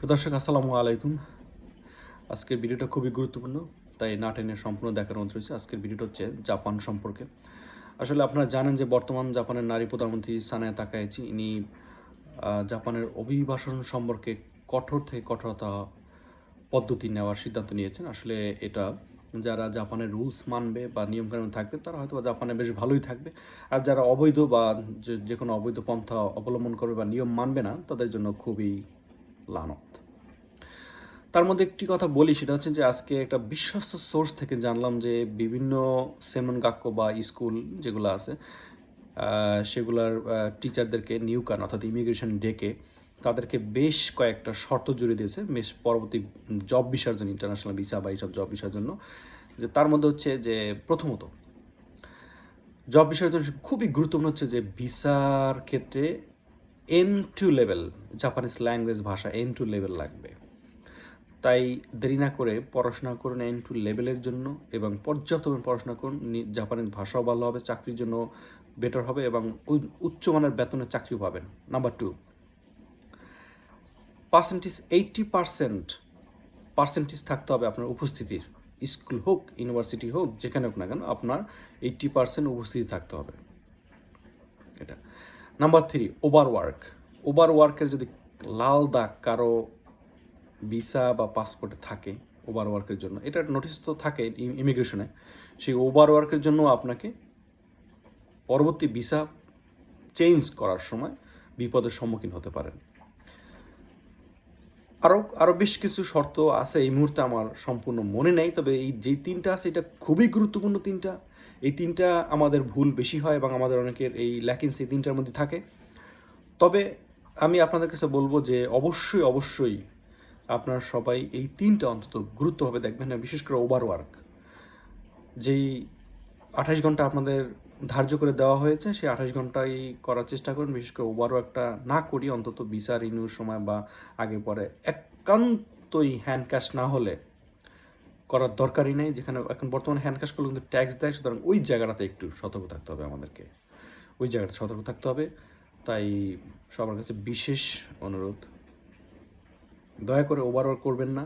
প্রদর্শক, আসসালামু আলাইকুম। আজকের ভিডিওটা খুবই গুরুত্বপূর্ণ, তাই না টেনে সম্পূর্ণ দেখার অনুরোধ রয়েছে আজকের ভিডিওটা হচ্ছে জাপান সম্পর্কে। আসলে আপনারা জানেন যে বর্তমান জাপানের নারী প্রধানমন্ত্রী সানায়া তাকাইচি ইনি জাপানের অভিবাসন সম্পর্কে কঠোর থেকে কঠোরতা পদ্ধতি নেওয়ার সিদ্ধান্ত নিয়েছেন। আসলে এটা যারা জাপানের রুলস মানবে বা নিয়মকানুন থাকবে, তারা হয়তো জাপানে বেশ ভালোই থাকবে। আর যারা অবৈধ বা যে কোনো অবৈধ পন্থা অবলম্বন করবে বা নিয়ম মানবে না, তাদের জন্য খুবই লানত। তার মধ্যে একটি কথা বলি, সেটা হচ্ছে যে আজকে একটা বিশ্বস্ত সোর্স থেকে জানলাম যে বিভিন্ন সেমন গাক্কো বা স্কুল যেগুলো আছে সেগুলার টিচারদেরকে নিউকান অর্থাৎ ইমিগ্রেশন ডেকে তাদেরকে বেশ কয়েকটা শর্ত জুড়ে দিয়েছে, বেশ পরবর্তী জব ভিসার জন্য, ইন্টারন্যাশনাল ভিসা বা এইসব জব ভিসার জন্য, যে তার মধ্যে হচ্ছে যে প্রথমত, জব বিষয়ের জন্য খুবই গুরুত্বপূর্ণ হচ্ছে যে ভিসার ক্ষেত্রে N two level Japanese language ভাষা এন টু লেভেল লাগবে। তাই দেরি না করে পড়াশোনা করুন এন টু লেভেলের জন্য এবং পর্যাপ্ত পড়াশোনা করুন জাপানিজ ভাষাও ভালো হবে, চাকরির জন্য বেটার হবে এবং উচ্চমানের বেতনের চাকরিও পাবেন। Number two percentage eighty percent percentage থাকতে হবে আপনার উপস্থিতির। স্কুল হোক ইউনিভার্সিটি হোক, যেখানে হোক না কেন আপনার এইটটি পার্সেন্ট উপস্থিতি থাকতে হবে। এটা। Number three over work over ওয়ার্কের যদি লাল দাগ কারও ভিসা বা পাসপোর্টে থাকে ওভার ওয়ার্কের জন্য, এটা নোটিশ তো থাকে ইমিগ্রেশনে সেই ওভার ওয়ার্কের জন্য আপনাকে পরবর্তী ভিসা চেঞ্জ করার সময় বিপদের সম্মুখীন হতে পারেন। আরও আরও বেশ কিছু শর্ত আছে, এই মুহূর্তে আমার সম্পূর্ণ মনে নেই, তবে এই যেই তিনটা আছে, এটা খুবই গুরুত্বপূর্ণ তিনটা। এই তিনটা আমাদের ভুল বেশি হয় এবং আমাদের অনেকের এই ল্যাকিংস এই তিনটার মধ্যে থাকে। তবে আমি আপনাদের কাছে বলব যে অবশ্যই অবশ্যই আপনারা সবাই এই তিনটা অন্তত গুরুত্বভাবে দেখবেন না, বিশেষ করে ওভার ওয়ার্ক যেই আঠাশ ঘণ্টা আপনাদের ধার্য করে দেওয়া হয়েছে, সেই আঠাশ ঘন্টাই করার চেষ্টা করুন। বিশেষ করে ওভারওয়ার্কটা না করি, অন্তত ভিসা রিনিউর সময় বা আগে পরে একান্তই হ্যান্ড ক্যাশ না হলে করার দরকারই নেই, যেখানে এখন বর্তমানে হ্যান্ড ক্যাশ করলে কিন্তু ট্যাক্স দেয়, সুতরাং ওই জায়গাটাতে একটু সতর্ক থাকতে হবে আমাদেরকে। ওই জায়গাটা সতর্ক থাকতে হবে, তাই সবার কাছে বিশেষ অনুরোধ। দয়া করে ওভারওয়ার্ক করবেন না।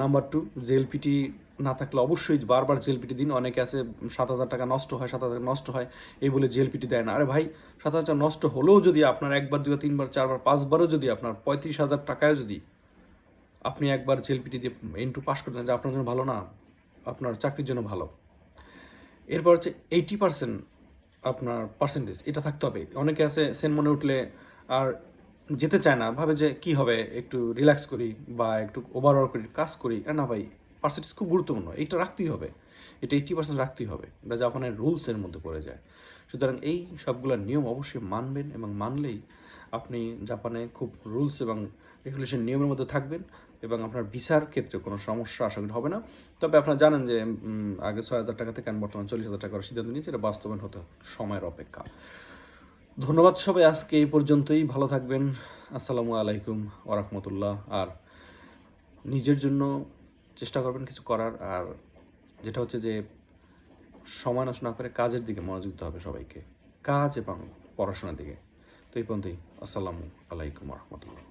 নাম্বার টু জেলপিটি না থাকলে অবশ্যই বারবার জেলপিটি দিন, অনেকে আছে সাত হাজার টাকা নষ্ট হয়, সাত হাজার নষ্ট হয়, এই বলে জেলপিটি দেয় না। আরে ভাই, সাত হাজার নষ্ট হলেও যদি আপনার একবার, দুবার, তিনবার, চারবার, পাঁচবারও যদি আপনার পঁয়ত্রিশ হাজার টাকায় যদি আপনি একবার জেলপিটি দিয়ে ইন্টু পাস করতেন যে আপনার জন্য ভালো না, আপনার চাকরির জন্য ভালো। এরপর হচ্ছে এইটি পার্সেন্ট আপনার পার্সেন্টেজ এটা থাকতে হবে। অনেকে আছে সেন মনে উঠলে আর যেতে চায় না, ভাবে যে কি হবে, একটু রিল্যাক্স করি বা একটু ওভারঅল করি, কাজ করি। না ভাই পার্সেন্টেজ খুব গুরুত্বপূর্ণ, এটা রাখতেই হবে। এটা এইটি পার্সেন্ট রাখতেই হবে, এটা জাপানের রুলসের মধ্যে পড়ে যায়। সুতরাং এই সবগুলোর নিয়ম অবশ্যই মানবেন এবং মানলেই আপনি জাপানে খুব রুলস এবং রেগুলেশন নিয়মের মধ্যে থাকবেন এবং আপনার ভিসার ক্ষেত্রে কোনো সমস্যা আশা করি হবে না। তবে আপনারা জানেন যে আগে ছয় হাজার টাকা থেকে আমি বর্তমানে চল্লিশ হাজার টাকার সিদ্ধান্ত নিয়েছি। এটা বাস্তবায়ন হতে সময়ের অপেক্ষা। ধন্যবাদ সবাই আজকে এই পর্যন্তই। ভালো থাকবেন। আসসালামু আলাইকুম ওরহমতুল্লাহ আর নিজের জন্য চেষ্টা করবেন কিছু করার। আর যেটা হচ্ছে যে, সময় নষ্ট না করে কাজের দিকে মনোযোগ দিতে হবে সবাইকে। কাজ এবং পড়াশোনার দিকে। তো এই পর্যন্তই। আসসালামু আলাইকুম রহমতুল্লাহ